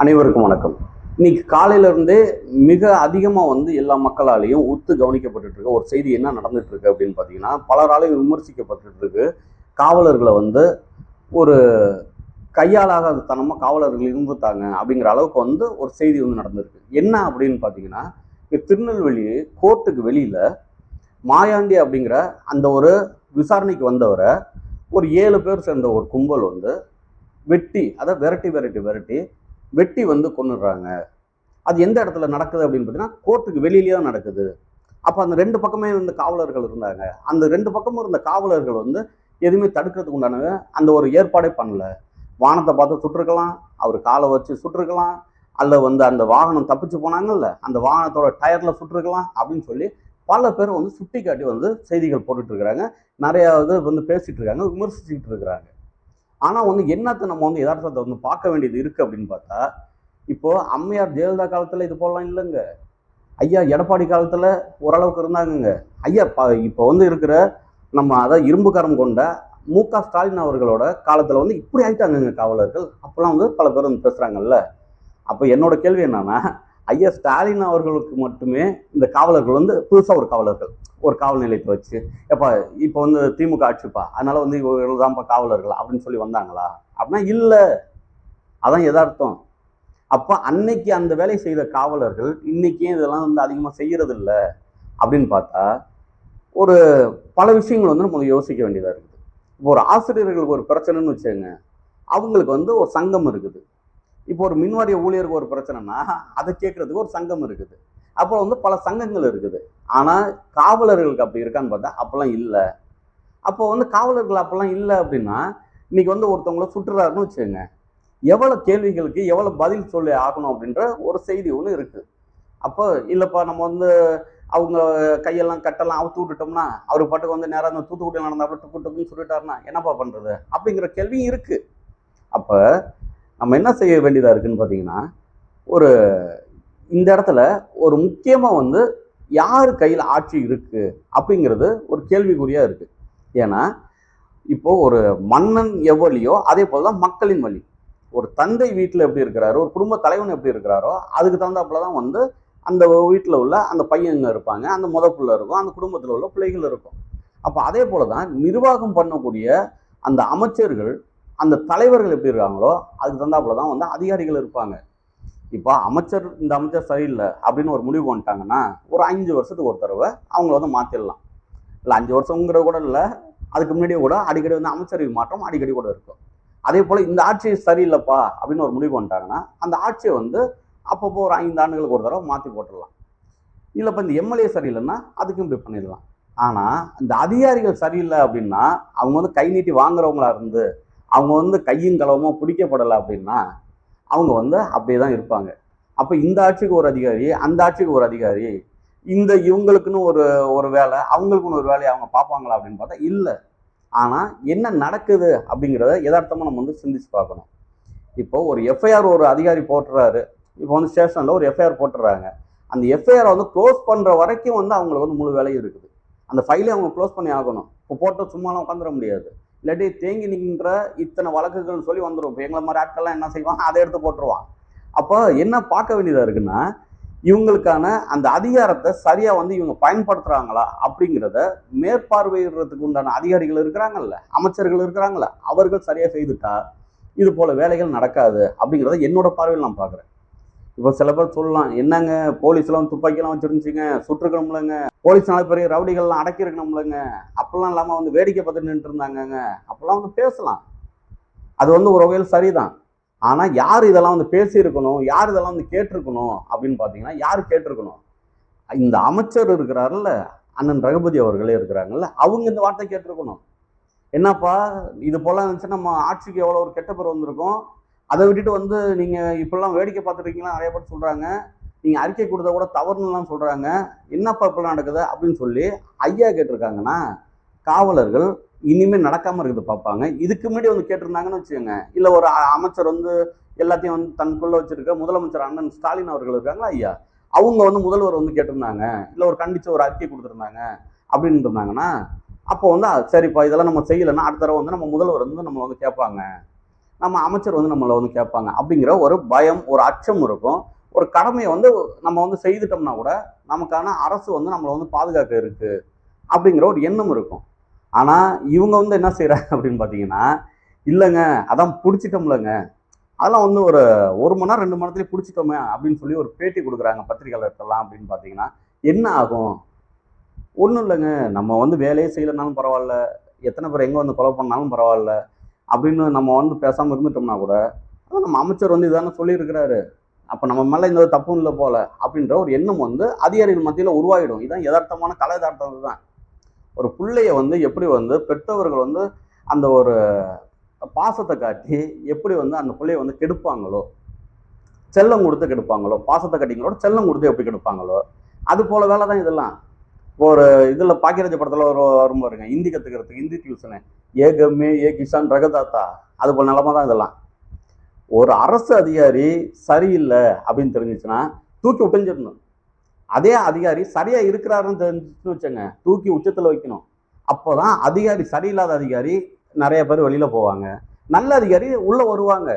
அனைவருக்கும் வணக்கம். இன்னைக்கு காலையிலேருந்தே மிக அதிகமா வந்து எல்லா மக்களாலையும் உத்து கவனிக்கப்பட்டுட்டு இருக்க ஒரு செய்தி என்ன நடந்துட்டு இருக்கு அப்படின்னு பார்த்தீங்கன்னா பலராலையும் விமர்சிக்கப்பட்டுட்டு இருக்கு காவலர்களை வந்து ஒரு கையாளாகாத தனமாக காவலர்கள் இருந்துட்டாங்க அப்படிங்கிற அளவுக்கு வந்து ஒரு செய்தி வந்து நடந்திருக்கு. என்ன அப்படின்னு பார்த்தீங்கன்னா திருநெல்வேலி கோர்ட்டுக்கு வெளியில மாயாண்டி அப்படிங்கிற அந்த ஒரு விசாரணைக்கு வந்தவரை ஒரு ஏழு பேர் சேர்ந்த ஒரு கும்பல் வந்து வெட்டி அதை விரட்டி விரட்டி விரட்டி வெட்டி வந்து கொண்டுடுறாங்க அது எந்த இடத்துல நடக்குது அப்படின்னு பார்த்தீங்கன்னா கோர்ட்டுக்கு வெளியிலேயே தான் நடக்குது. அப்போ அந்த ரெண்டு பக்கமே இருந்த காவலர்கள் இருந்தாங்க. அந்த ரெண்டு பக்கமும் இருந்த காவலர்கள் வந்து எதுவுமே தடுக்கிறதுக்கு உண்டானவங்க அந்த ஒரு ஏற்பாடே பண்ணல. வானத்தை பார்த்து சுட்டிருக்கலாம் அவர் காலை வச்சு சுட்டிருக்கலாம் அல்ல வந்து அந்த வாகனம் தப்பிச்சு போனாங்கல்ல அந்த வாகனத்தோட டயரில் சுட்டிருக்கலாம் அப்படின்னு சொல்லி பல பேர் வந்து சுட்டி காட்டி வந்து செய்திகள் போட்டுட்டு நிறையா இது வந்து பேசிகிட்டு இருக்காங்க விமர்சிச்சுக்கிட்டு இருக்கிறாங்க. ஆனால் வந்து என்னத்தை நம்ம வந்து யதார்த்தத்தை வந்து பார்க்க வேண்டியது இருக்குது அப்படின்னு பார்த்தா இப்போது அம்மையார் ஜெயலலிதா காலத்தில் இது போடலாம் இல்லைங்க. ஐயா எடப்பாடி காலத்தில் ஓரளவுக்கு இருந்தாங்கங்க. ஐயா ப இப்போ வந்து இருக்கிற நம்ம அதாவது இரும்புக்கரம் கொண்ட மு க ஸ்டாலின் அவர்களோட காலத்தில் வந்து இப்படி ஆயிட்டாங்கங்க காவலர்கள். அப்போல்லாம் வந்து பல பேர் வந்து பேசுகிறாங்கல்ல அப்போ என்னோட கேள்வி என்னன்னா ஐயா ஸ்டாலின் அவர்களுக்கு மட்டுமே இந்த காவலர்கள் வந்து புதுசாக ஒரு காவலர்கள். ஒரு காவல் நிலையத்தை வச்சு எப்போ இப்போ வந்து திமுக ஆட்சிப்பா? அதனால வந்து இவர்கள் தான்ப்பா காவலர்கள் அப்படின்னு சொல்லி வந்தாங்களா? அப்படின்னா இல்லை. அதான் எதார்த்தம் அப்போ அன்னைக்கு அந்த வேலை செய்த காவலர்கள் இன்னைக்கே இதெல்லாம் வந்து அதிகமாக செய்கிறது இல்லை அப்படின்னு பார்த்தா ஒரு பல விஷயங்கள் வந்து நம்ம யோசிக்க வேண்டியதாக இருக்குது. இப்போ ஒரு ஆசிரியர்களுக்கு ஒரு பிரச்சனைன்னு வச்சுக்கோங்க. அவங்களுக்கு வந்து ஒரு சங்கம் இருக்குது. இப்போ ஒரு மின்வாரிய ஊழியருக்கு ஒரு பிரச்சனைனா அதை கேட்கறதுக்கு ஒரு சங்கம் இருக்குது. அப்புறம் வந்து பல சங்கங்கள் இருக்குது. ஆனால் காவலர்களுக்கு அப்படி இருக்கான்னு பார்த்தா அப்போல்லாம் இல்லை. அப்போ வந்து காவலர்கள் அப்போல்லாம் இல்லை அப்படின்னா இன்னைக்கு வந்து ஒருத்தவங்கள சுற்றுறாருன்னு வச்சுக்கோங்க. எவ்வளோ கேள்விகளுக்கு எவ்வளோ பதில் சொல்லி ஆகணும் அப்படின்ற ஒரு செய்தி ஒன்று இருக்குது அப்போ இல்லைப்பா நம்ம வந்து அவங்க கையெல்லாம் கட்டெல்லாம் அவுத்து விட்டுட்டோம்னா அவர் பாட்டுக்கு வந்து நேராக அந்த தூத்துக்குடியில் நடந்தாப்புல டுக்கு டுக்குன்னு சொல்லிட்டாருன்னா என்னப்பா பண்ணுறது அப்படிங்கிற கேள்வியும் இருக்குது அப்போ நம்ம என்ன செய்ய வேண்டியதாக இருக்குன்னு பார்த்தீங்கன்னா ஒரு இந்த இடத்துல ஒரு முக்கியமாக வந்து யார் கையில் ஆட்சி இருக்குது அப்படிங்கிறது ஒரு கேள்விக்குறியாக இருக்குது ஏன்னா இப்போ ஒரு மன்னன் எவ்வளியோ அதே போல் தான் மக்களின் வழி. ஒரு தந்தை வீட்டில் எப்படி இருக்கிறாரோ ஒரு குடும்ப தலைவன் எப்படி இருக்கிறாரோ அதுக்கு தகுந்தாப்புல தான் வந்து அந்த வீட்டில் உள்ள அந்த பையங்க இருப்பாங்க அந்த முத பிள்ளை இருக்கும் அந்த குடும்பத்தில் உள்ள பிள்ளைகள் இருக்கும். அப்போ அதே போல தான் நிர்வாகம் பண்ணக்கூடிய அந்த அமைச்சர்கள் அந்த தலைவர்கள் எப்படி இருக்காங்களோ அதுக்கு தகுந்தாப்புல தான் வந்து அதிகாரிகள் இருப்பாங்க. இப்போ அமைச்சர் இந்த அமைச்சர் சரியில்லை அப்படின்னு ஒரு முடிவு வந்துட்டாங்கன்னா ஒரு அஞ்சு வருஷத்துக்கு ஒரு தடவை அவங்கள வந்து மாற்றிடலாம் இல்லை அஞ்சு வருஷங்கிற கூட இல்லை அதுக்கு முன்னாடியே கூட அடிக்கடி வந்து அமைச்சரவை மாற்றம் அடிக்கடி கூட இருக்கும். அதே போல் இந்த ஆட்சி சரியில்லைப்பா அப்படின்னு ஒரு முடிவு வந்துட்டாங்கன்னா அந்த ஆட்சியை வந்து அப்பப்போ ஒரு ஐந்து ஆண்டுகளுக்கு ஒரு தடவை மாற்றி போட்டுடலாம். இல்லைப்பா இந்த எம்எல்ஏ சரியில்லைன்னா அதுக்கும் இப்படி பண்ணிடலாம். ஆனால் இந்த அதிகாரிகள் சரியில்லை அப்படின்னா அவங்க வந்து கை நீட்டி வாங்குறவங்களா இருந்து அவங்க வந்து கையும் களவமாக பிடிக்கப்படலை அப்படின்னா அவங்க வந்து அப்படியே தான் இருப்பாங்க. அப்போ இந்த ஆட்சிக்கு ஒரு அதிகாரி அந்த ஆட்சிக்கு ஒரு அதிகாரி இந்த இவங்களுக்குன்னு ஒரு ஒரு வேலை அவங்களுக்குன்னு ஒரு வேலையை அவங்க பார்ப்பாங்களா அப்படின்னு பார்த்தா இல்லை. ஆனால் என்ன நடக்குது அப்படிங்கிறத யதார்த்தமாக நம்ம வந்து சிந்திச்சு பார்க்கணும். இப்போ ஒரு எஃப்ஐஆர் ஒரு அதிகாரி போட்டுறாரு. இப்போ வந்து ஸ்டேஷனில் ஒரு எஃப்ஐஆர் போட்டுறாங்க. அந்த எஃப்ஐஆரை வந்து க்ளோஸ் பண்ணுற வரைக்கும் வந்து அவங்களுக்கு வந்து முழு வேலையும் இருக்குது. அந்த ஃபைலை அவங்க க்ளோஸ் பண்ணி ஆகணும். இப்போ போட்டால் சும்மாலாம் உட்காந்துட முடியாது. இல்லாட்டி தேங்கி நிற்கின்ற இத்தனை வழக்குகள்னு சொல்லி வந்துடும் இப்போ எங்களை மாதிரி ஆட்கள்லாம் என்ன செய்வான் அதை எடுத்து போட்டுருவான் அப்போ என்ன பார்க்க வேண்டியதாக இருக்குன்னா இவங்களுக்கான அந்த அதிகாரத்தை சரியாக வந்து இவங்க பயன்படுத்துகிறாங்களா அப்படிங்கிறத மேற்பார்வையிடுறதுக்கு உண்டான அதிகாரிகள் இருக்கிறாங்கல்ல அமைச்சர்கள் இருக்கிறாங்கல்ல அவர்கள் சரியாக செய்துட்டா இது போல் வேலைகள் நடக்காது அப்படிங்கிறத என்னோட பார்வையில் நான் பார்க்குறேன். இப்போ சில பேர் சொல்லலாம் என்னங்க போலீஸ்லாம் துப்பாக்கிலாம் வச்சிருந்துச்சிங்க சுட்டுருக்கணும்லங்க போலீஸ் நாலு பெரிய ரவுடிகள்லாம் அடக்கியிருக்கணும்லங்க அப்பெல்லாம் இல்லாமல் வந்து வேடிக்கை பார்த்துட்டு நின்று இருந்தாங்கங்க அப்பெல்லாம் வந்து பேசலாம். அது வந்து ஒரு வகையில் சரிதான். ஆனால் யார் இதெல்லாம் வந்து பேசியிருக்கணும் யார் இதெல்லாம் வந்து கேட்டிருக்கணும் அப்படின்னு பார்த்தீங்கன்னா யார் கேட்டிருக்கணும்? இந்த அமைச்சர் இருக்கிறாருல்ல அண்ணன் ரகுபதி அவர்களே இருக்கிறாங்கல்ல அவங்க இந்த வார்த்தை கேட்டிருக்கணும். என்னப்பா இது போல இருந்துச்சுன்னா நம்ம ஆட்சிக்கு எவ்வளோ ஒரு கெட்ட பேர் வந்திருக்கும்? அதை விட்டுட்டு வந்து நீங்கள் இப்படிலாம் வேடிக்கை பார்த்துருக்கீங்களா நிறைய பேர் சொல்கிறாங்க நீங்கள் அறிக்கை கொடுத்தா கூட தவறுன்னுலாம் சொல்கிறாங்க என்னப்பா இப்படிலாம் நடக்குது அப்படின்னு சொல்லி ஐயா கேட்டிருக்காங்கன்னா காவலர்கள் இனிமேல் நடக்காமல் இருக்குது பார்ப்பாங்க. இதுக்கு முன்னாடி வந்து கேட்டிருந்தாங்கன்னு வச்சுக்கோங்க. இல்லை ஒரு அமைச்சர் வந்து எல்லாத்தையும் வந்து தனக்குள்ளே வச்சுருக்க முதலமைச்சர் அண்ணன் ஸ்டாலின் அவர்கள் இருக்காங்களா ஐயா? அவங்க வந்து முதல்வர் வந்து கேட்டிருந்தாங்க. இல்லை ஒரு கண்டிச்ச ஒரு அறிக்கை கொடுத்துருந்தாங்க அப்படின்னு இருந்தாங்கன்னா அப்போ வந்து சரிப்பா இதெல்லாம் நம்ம செய்யலைன்னா அடுத்த தடவை வந்து நம்ம முதல்வர் வந்து நம்ம வந்து கேட்பாங்க. நம்ம அமைச்சர் வந்து நம்மளை வந்து கேட்பாங்க. அப்படிங்கிற ஒரு பயம் ஒரு அச்சம் இருக்கும். ஒரு கடமையை வந்து நம்ம வந்து செய்துட்டோம்னா கூட நமக்கான அரசு வந்து நம்மளை வந்து பாதுகாக்க இருக்கு அப்படிங்கிற ஒரு எண்ணம் இருக்கும். ஆனால் இவங்க வந்து என்ன செய்கிறாங்க அப்படின்னு பார்த்தீங்கன்னா இல்லைங்க அதான் பிடிச்சிட்டோம்லங்க. அதெல்லாம் வந்து ஒரு ஒரு மணி நேரம் ரெண்டு மணி நேரத்துலேயே பிடிச்சிட்டோமே அப்படின்னு சொல்லி ஒரு பேட்டி கொடுக்குறாங்க பத்திரிகையாளர்கள்லாம் அப்படின்னு பார்த்தீங்கன்னா என்ன ஆகும்? ஒன்றும் இல்லைங்க. நம்ம வந்து வேலையே செய்யலைனாலும் பரவாயில்ல. எத்தனை பேர் எங்கே வந்து கொலை பண்ணாலும் பரவாயில்ல. அப்படின்னு நம்ம வந்து பேசாமல் இருந்துட்டோம்னா கூட அதான் நம்ம அமைச்சர் வந்து இதானே சொல்லியிருக்கிறாரு. அப்போ நம்ம மேலே இந்த தப்பும் இல்லை போல அப்படின்ற ஒரு எண்ணம் வந்து அதிகாரிகள் மத்தியில் உருவாகிடும் இதுதான் யதார்த்தமான கலை யதார்த்தம் தான். ஒரு பிள்ளைய வந்து எப்படி வந்து பெற்றவர்கள் வந்து அந்த ஒரு பாசத்தை காட்டி எப்படி வந்து அந்த பிள்ளைய வந்து கெடுப்பாங்களோ செல்லம் கொடுத்து கெடுப்பாங்களோ பாசத்தை கட்டிங்களோட செல்லம் கொடுத்து எப்படி கெடுப்பாங்களோ அது போல வேலை தான் இதெல்லாம். ஒரு இதில் பாக்கியராஜ படத்தில் ஒரு வரும் பாருங்க ஹிந்தி கற்றுக்கிறதுக்கு ஹிந்தி டியூஷனு ஏ கம்மே ஏ கிஷான் ரகதாத்தா. அது போல நிலமை தான் இதெல்லாம். ஒரு அரசு அதிகாரி சரியில்லை அப்படின்னு தெரிஞ்சிச்சுன்னா தூக்கி விட்டுஞ்சிடணும் அதே அதிகாரி சரியாக இருக்கிறாருன்னு தெரிஞ்சு வச்சுங்க தூக்கி உச்சத்தில் வைக்கணும். அப்போ தான் அதிகாரி சரியில்லாத அதிகாரி நிறைய பேர் வெளியில் போவாங்க. நல்ல அதிகாரி உள்ளே வருவாங்க.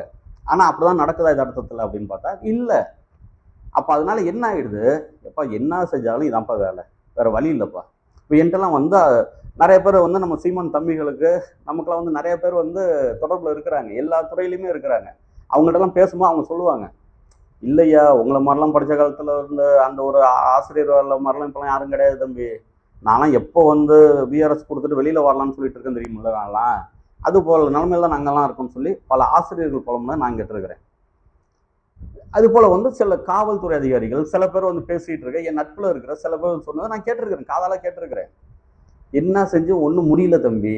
ஆனால் அப்படி தான் நடக்குதா இது அர்த்தத்தில் அப்படின்னு பார்த்தா இல்லை. அப்போ அதனால என்ன ஆகிடுது எப்பா என்ன செஞ்சாலும் இதான்ப்பா வேலை. வேற வழி இல்லைப்பா. இப்போ என்கிட்டலாம் வந்து நிறைய பேர் வந்து நம்ம சீமான் தம்பிகளுக்கு நமக்குலாம் வந்து நிறைய பேர் வந்து தொடர்பில் இருக்கிறாங்க. எல்லா துறையிலையுமே இருக்கிறாங்க. அவங்ககிட்டலாம் பேசும்போது அவங்க சொல்லுவாங்க இல்லையா உங்களை மாதிரிலாம் படித்த காலத்தில் இருந்த அந்த ஒரு ஆசிரியர் வரல மாதிரிலாம் இப்போலாம் யாரும் கிடையாது தம்பி. நான்லாம் எப்போ வந்து விஆர்எஸ் கொடுத்துட்டு வெளியில் வரலாம்னு சொல்லிட்டு இருக்கேன் தெரியுமில்ல நான்லாம். அது போல் நிலமையில தான் நாங்கள்லாம் இருக்கோம்னு சொல்லி பல ஆசிரியர்கள் புலம்புல நான் கேட்டிருக்கிறேன். அது போல் வந்து சில காவல்துறை அதிகாரிகள் சில பேர் வந்து பேசிகிட்டு இருக்க என் நட்பில் இருக்கிற சில பேர் சொன்னதை நான் கேட்டிருக்கிறேன் காதால கேட்டிருக்கிறேன். என்ன செஞ்சு ஒன்றும் முடியல தம்பி.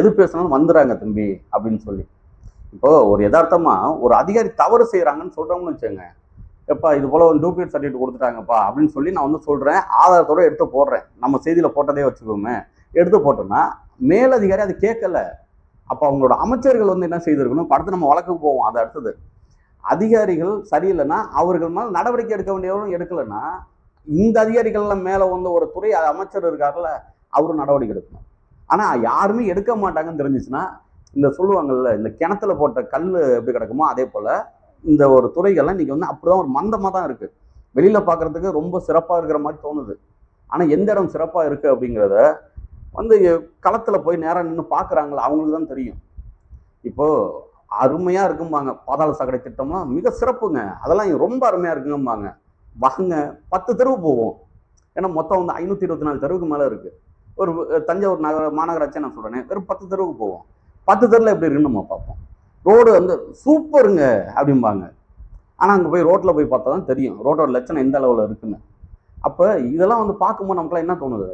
எது பேசினாலும் வந்துடுறாங்க தம்பி அப்படின்னு சொல்லி. இப்போ ஒரு யதார்த்தமா ஒரு அதிகாரி தவறு செய்கிறாங்கன்னு சொல்கிறோம்னு வச்சுங்க எப்பா இது போல ஒரு டூப்ளிகேட் சர்டிஃபிகேட் கொடுத்துட்டாங்கப்பா அப்படின்னு சொல்லி நான் வந்து சொல்கிறேன் ஆதாரத்தோட எடுத்து போடுறேன். நம்ம செய்தியில் போட்டதே வச்சுக்கோமே. எடுத்து போட்டோம்னா மேலதிகாரி அது கேட்கல. அப்போ அவங்களோட அமைச்சர்கள் வந்து என்ன செய்திருக்கணும் அடுத்து நம்ம வழக்கு போவோம் அது அடுத்தது. அதிகாரிகள் சரியில்லைன்னா அவர்கள் மேலே நடவடிக்கை எடுக்க வேண்டியவரும் எடுக்கலைன்னா இந்த அதிகாரிகள்லாம் மேலே வந்து ஒரு துறை அமைச்சர் இருக்கார்ல அவரும் நடவடிக்கை எடுக்கணும். ஆனால் யாருமே எடுக்க மாட்டாங்கன்னு தெரிஞ்சிச்சுன்னா இந்த சொல்லுவாங்கல்ல இந்த கிணத்துல போட்ட கல் எப்படி கிடக்குமோ அதே போல் இந்த ஒரு துறைகள்லாம் இன்றைக்கி வந்து அப்படிதான் ஒரு மந்தமாக தான் இருக்குது வெளியில் பார்க்குறதுக்கு ரொம்ப சிறப்பாக இருக்கிற மாதிரி தோணுது. ஆனால் எந்த இடம் சிறப்பாக இருக்குது அப்படிங்கிறத வந்து களத்தில் போய் நேராக நின்று பார்க்குறாங்களா? அவங்களுக்கு தான் தெரியும். இப்போது அருமையாக இருக்கும்பாங்க. பாதாள சாக்கடை திட்டம்லாம் மிக சிறப்புங்க. அதெல்லாம் ரொம்ப அருமையாக இருக்குங்கம்பாங்க. வாங்க பத்து தெருவு போவோம். ஏன்னா மொத்தம் வந்து ஐநூற்றி இருபத்தி நாலு தெருவுக்கு மேலே இருக்குது ஒரு தஞ்சாவூர் நகர மாநகராட்சியை நான் சொல்கிறேன் வெறும் பத்து தெருவுக்கு போவோம். பத்து தெருவில் எப்படி இருக்குன்னு நம்ம பார்ப்போம். ரோடு வந்து சூப்பருங்க அப்படிம்பாங்க. ஆனால் அங்கே போய் ரோட்டில் போய் பார்த்தா தான் தெரியும். ரோட்டோட லட்சணம் எந்த அளவில் இருக்குன்னு. அப்போ இதெல்லாம் வந்து பார்க்கும்போது நமக்குலாம் என்ன தோணுது?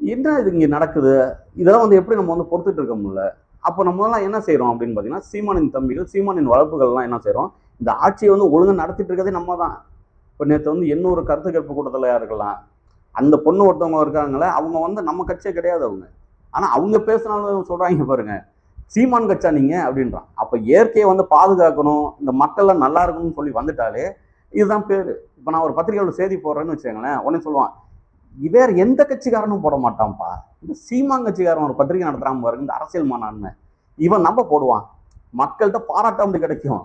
என்ன இது இங்கே நடக்குது? இதெல்லாம் வந்து எப்படி நம்ம வந்து பொறுத்துட்டு இருக்க முடியல? அப்போ நம்மளாம் என்ன செய்கிறோம் அப்படின்னு பார்த்தீங்கன்னா சீமானின் தம்பிகள் சீமானின் வளர்ப்புகள்லாம் என்ன செய்கிறோம் இந்த ஆட்சியை வந்து ஒழுங்காக நடத்திட்டு இருக்கதே நம்ம தான் இப்போ நேற்று வந்து எண்ணூறு கருத்து கேட்பு கூட்டத்தில் இருக்கலாம் அந்த பொண்ணு ஒருத்தவங்க இருக்காங்களே அவங்க வந்து நம்ம கட்சியே கிடையாது அவங்க. ஆனால் அவங்க பேசினாலும் சொல்கிறாங்க பாருங்க சீமான் கட்சா நீங்கள் அப்படின்றான். அப்போ இயற்கையை வந்து பாதுகாக்கணும் இந்த மக்கள்லாம் நல்லா இருக்கணும்னு சொல்லி வந்துட்டாலே இதுதான் பேர். இப்போ நான் ஒரு பத்திரிகையோட செய்தி போடுறேன்னு வச்சுக்கோங்களேன் உடனே சொல்லுவான் வேற எந்த கட்சிக்காரனும் போட மாட்டான்ப்பா. இந்த சீமான் கட்சிக்காரன் ஒரு பத்திரிகை நடத்துறான் பாருங்க இந்த அரசியல் மாநாடுன்னு. இவன் நம்ப போடுவான். மக்கள்கிட்ட பாராட்டாமடி கிடைக்கும்?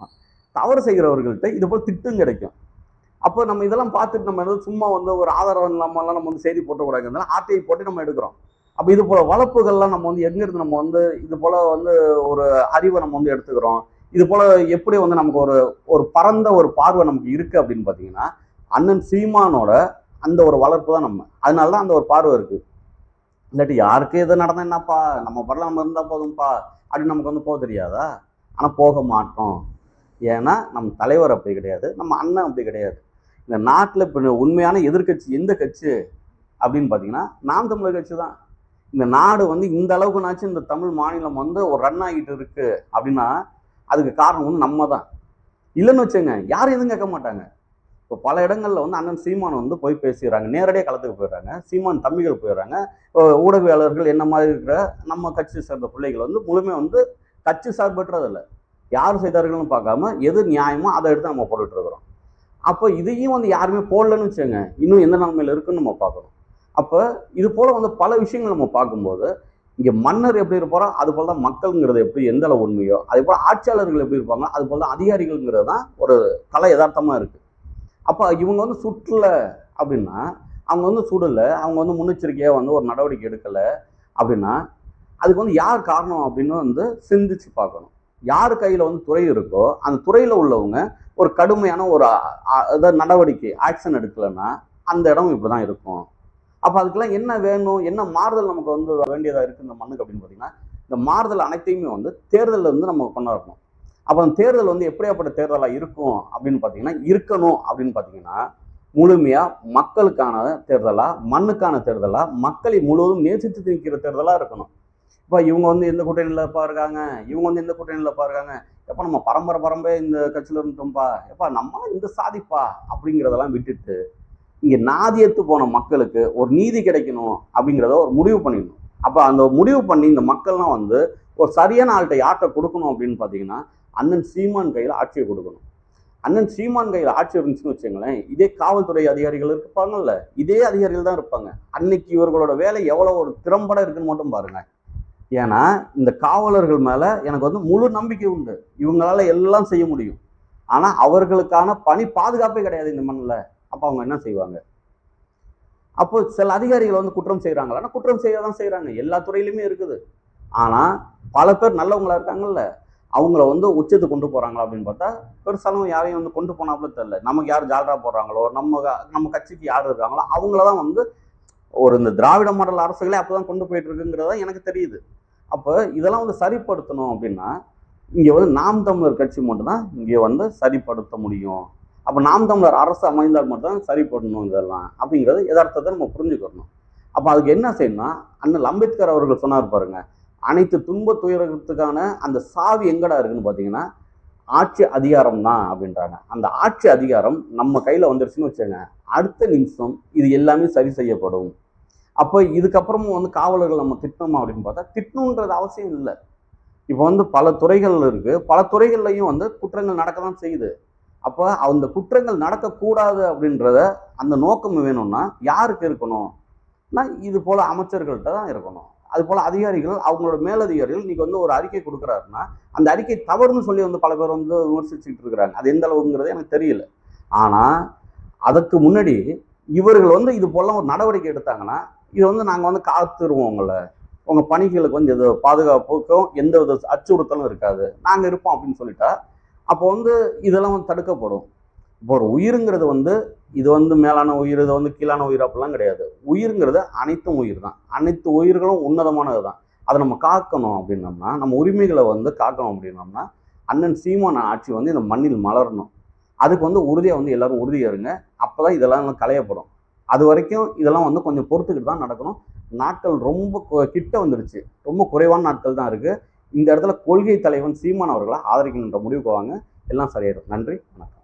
தவறு செய்கிறவர்கள்ட்ட இது போல் திட்டும் கிடைக்கும். அப்போ நம்ம இதெல்லாம் பார்த்துட்டு நம்ம வந்து சும்மா வந்து ஒரு ஆதரவு இல்லாமலாம் நம்ம வந்து செய்தி போட்டக்கூடாது ஆர்டிஐ போட்டு நம்ம எடுக்கிறோம். அப்போ இது போல் வளர்ப்புகள்லாம் நம்ம வந்து எங்கிருந்து நம்ம வந்து இது போல் வந்து ஒரு அறிவை நம்ம வந்து எடுத்துக்கிறோம். இது போல் எப்படி வந்து நமக்கு ஒரு ஒரு பரந்த ஒரு பார்வை நமக்கு இருக்குது அப்படின்னு பார்த்தீங்கன்னா அண்ணன் சீமானோட அந்த ஒரு வளர்ப்பு தான் நம்ம. அதனால தான் அந்த ஒரு பார்வை இருக்குது இல்லாட்டி யாருக்கு எது நடந்தால் என்னப்பா? நம்ம பரல நம்ம இருந்தால் போதும்ப்பா அப்படின்னு நமக்கு வந்து போக தெரியாதா? ஆனால் போக மாட்டோம். ஏன்னா நம்ம தலைவர் அப்படி கிடையாது நம்ம அண்ணன் அப்படி கிடையாது. இந்த நாட்டில் இப்போ உண்மையான எதிர்க்கட்சி எந்த கட்சி? அப்படின்னு பார்த்தீங்கன்னா நாம் தமிழர் கட்சி தான். இந்த நாடு வந்து இந்த அளவுக்குனாச்சும் இந்த தமிழ் மாநிலம் வந்து ஒரு ரன் ஆகிட்டு இருக்கு. அப்படின்னா அதுக்கு காரணம் வந்து நம்ம தான். இல்லைன்னு வச்சுங்க யாரும் எதுவும் கேட்க மாட்டாங்க. இப்போ பல இடங்களில் வந்து அண்ணன் சீமான் வந்து போய் பேசிடுறாங்க நேரடியாக களத்துக்கு போயிடுறாங்க. சீமான் தம்பிகள் போயிடுறாங்க. ஊடகவியாளர்கள் என்ன மாதிரி இருக்கிற நம்ம கட்சி சேர்ந்த பிள்ளைகள் வந்து முழுமையாக வந்து கட்சி சார்பற்றதில்லை. யார் செய்தார்கள்னு பார்க்காம எது நியாயமோ அதை எடுத்து நம்ம போட்டுட்ருக்குறோம். அப்போ இதையும் வந்து யாருமே போடலன்னு வச்சுங்க இன்னும் எந்த நிலைமையில் இருக்குன்னு நம்ம பார்க்குறோம் அப்போ இது போல் வந்து பல விஷயங்கள் நம்ம பார்க்கும்போது இங்கே மன்னர் எப்படி இருப்பாரோ அது போல் தான் மக்கள்ங்கிறது எப்படி எந்த அளவு உண்மையோ அதே போல் ஆட்சியாளர்கள் எப்படி இருப்பாங்க அது போல் தான் அதிகாரிகள்ங்கிறது தான் ஒரு கலை யதார்த்தமாக இருக்குது அப்போ இவங்க வந்து சுற்றல அப்படின்னா அவங்க வந்து சுடல அவங்க வந்து முன்னெச்சரிக்கையாக வந்து ஒரு நடவடிக்கை எடுக்கலை அப்படின்னா அதுக்கு வந்து யார் காரணம் அப்படின்னு வந்து சிந்திச்சு பார்க்கணும். யார் கையில் வந்து துறை இருக்கோ அந்த துறையில் உள்ளவங்க ஒரு கடுமையான ஒரு அதாவது நடவடிக்கை ஆக்ஷன் எடுக்கலைன்னா அந்த இடம் இப்படி தான் இருக்கும். அப்போ அதுக்கெல்லாம் என்ன வேணும் என்ன மாறுதல் நமக்கு வந்து வேண்டியதாக இருக்குது இந்த மண்ணுக்கு அப்படின்னு பார்த்தீங்கன்னா இந்த மாறுதல் அனைத்தையுமே வந்து தேர்தலில் வந்து நம்ம கொண்டாடணும். அப்போ அந்த தேர்தல் வந்து எப்படியாப்பட்ட தேர்தலாக இருக்கும் அப்படின்னு பார்த்தீங்கன்னா இருக்கணும் அப்படின்னு பார்த்தீங்கன்னா முழுமையாக மக்களுக்கான தேர்தலாக மண்ணுக்கான தேர்தலாக மக்களை முழுவதும் நேசித்து திணிக்கிற தேர்தலாக இருக்கணும். இப்போ இவங்க வந்து எந்த கூட்டணியில் பாருக்காங்க இவங்க வந்து எந்த கூட்டணியில் பாருக்காங்க எப்போ நம்ம பரம்பரை பரம்பரை இந்த கட்சியில் இருந்தோம்ப்பா எப்பா நம்ம இந்த சாதிப்பா? அப்படிங்கிறதெல்லாம் விட்டுட்டு இங்கே நாதியத்து போன மக்களுக்கு ஒரு நீதி கிடைக்கணும் அப்படிங்கிறத ஒரு முடிவு பண்ணிடணும். அப்போ அந்த முடிவு பண்ணி இந்த மக்கள்லாம் வந்து ஒரு சரியான ஆள்கிட்ட யார்கிட்ட கொடுக்கணும் அப்படின்னு பார்த்தீங்கன்னா அண்ணன் சீமான் கையில் ஆட்சியை கொடுக்கணும். அண்ணன் சீமான் கையில் ஆட்சி இருந்துச்சுன்னு வச்சுங்களேன் இதே காவல்துறை அதிகாரிகள் இருப்பாங்கல்ல இதே அதிகாரிகள் தான் இருப்பாங்க. அன்னைக்கு இவர்களோட வேலை எவ்வளோ ஒரு திறம்பட இருக்குன்னு மட்டும் பாருங்க. ஏன்னா இந்த காவலர்கள் மேலே எனக்கு வந்து முழு நம்பிக்கை உண்டு. இவங்களால எல்லாம் செய்ய முடியும். ஆனால் அவர்களுக்கான பணி பாதுகாப்பே கிடையாது இந்த மண்ணில். அப்போ அவங்க என்ன செய்வாங்க? அப்போ சில அதிகாரிகள் வந்து குற்றம் செய்கிறாங்களா குற்றம் செய்ய தான் செய்கிறாங்க எல்லா துறையிலுமே இருக்குது. ஆனால் பல பேர் நல்லவங்களா இருக்காங்கல்ல. அவங்கள வந்து உச்சத்தை கொண்டு போகிறாங்களா அப்படின்னு பார்த்தா பெருசாலும் யாரையும் வந்து கொண்டு போனாப்புல தெரியல. நமக்கு யார் ஜால்ரா போடுறாங்களோ நம்ம நம்ம கட்சிக்கு யார் இருக்காங்களோ அவங்கள தான் வந்து ஒரு இந்த திராவிட மாடல் அரசுகளே அப்போ தான் கொண்டு போயிட்டு இருக்குங்கிறதா எனக்கு தெரியுது. அப்போ இதெல்லாம் வந்து சரிப்படுத்தணும் அப்படின்னா இங்கே வந்து நாம் தமிழர் கட்சி மட்டும்தான் இங்கே வந்து சரிப்படுத்த முடியும். அப்போ நாம் தமிழர் அரசு அமைந்தால் மட்டும்தான் சரிப்படணும் இதெல்லாம் அப்படிங்கிறது யதார்த்தத்தை நம்ம புரிஞ்சுக்கணும். அப்போ அதுக்கு என்ன செய்யணும்னா அண்ணல் அம்பேத்கர் அவர்கள் சொன்னார் பாருங்க அனைத்து துன்ப துயரத்துக்கான அந்த சாவி எங்கடா இருக்குன்னு பார்த்தீங்கன்னா ஆட்சி அதிகாரம் தான் அப்படின்றாங்க. அந்த ஆட்சி அதிகாரம் நம்ம கையில் வந்துருச்சுன்னு வச்சுங்க அடுத்த நிமிஷம் இது எல்லாமே சரி செய்யப்படும். அப்போ இதுக்கப்புறமும் வந்து காவலர்கள் நம்ம திட்டணும் அப்படின்னு பார்த்தா திட்டணுன்றது அவசியம் இல்லை. இப்போ வந்து பல துறைகள் இருக்கு. பல துறைகள்லையும் வந்து குற்றங்கள் நடக்க தான் செய்யுது. அப்போ அந்த குற்றங்கள் நடக்கக்கூடாது அப்படின்றத அந்த நோக்கம் வேணும்னா யாருக்கு இருக்கணும்னா இது போல அமைச்சர்கள்ட்ட தான் இருக்கணும். அது போல அதிகாரிகள் அவங்களோட மேலதிகாரிகள் இன்னைக்கு வந்து ஒரு அறிக்கை கொடுக்குறாருன்னா அந்த அறிக்கை தவறுன்னு சொல்லி வந்து பல பேர் வந்து விமர்சிச்சுட்டு இருக்கிறாங்க. அது எந்த அளவுங்கிறது எனக்கு தெரியல. ஆனா அதுக்கு முன்னாடி இவர்கள் வந்து இது போல ஒரு நடவடிக்கை எடுத்தாங்கன்னா இது வந்து நாங்கள் வந்து காத்துருவோம் உங்களை. உங்க பணிகளுக்கு வந்து எது பாதுகாப்புக்கும் எந்த வித அச்சுறுத்தலும் இருக்காது. நாங்கள் இருப்போம் அப்படின்னு சொல்லிட்டா அப்போ வந்து இதெல்லாம் வந்து தடுக்கப்படும். இப்போ ஒரு உயிருங்கிறது வந்து இது வந்து மேலான உயிர் இது வந்து கீழான உயிர் அப்படிலாம் கிடையாது. உயிருங்கிறது அனைத்தும் உயிர் தான். அனைத்து உயிர்களும் உன்னதமானது தான். அதை நம்ம காக்கணும் அப்படின்னோம்னா நம்ம உரிமைகளை வந்து காக்கணும் அப்படின்னோம்னா அண்ணன் சீமான ஆட்சி வந்து இந்த மண்ணில் மலரணும். அதுக்கு வந்து உறுதியாக வந்து எல்லாரும் உறுதியாக இருங்க அப்போ தான் இதெல்லாம் வந்து களையப்படும். அது வரைக்கும் இதெல்லாம் வந்து கொஞ்சம் பொறுத்துக்கிட்டு தான் நடக்கணும். நாட்கள் ரொம்ப கொ- கிட்ட வந்துருச்சு. ரொம்ப குறைவான நாட்கள் தான் இருக்குது இந்த இடத்துல கொள்கை தலைவன் சீமான் அவர்களை ஆதரிக்கணுன்ற முடிவுக்கு வாங்க. எல்லாம் சரியாயிடும். நன்றி. வணக்கம்.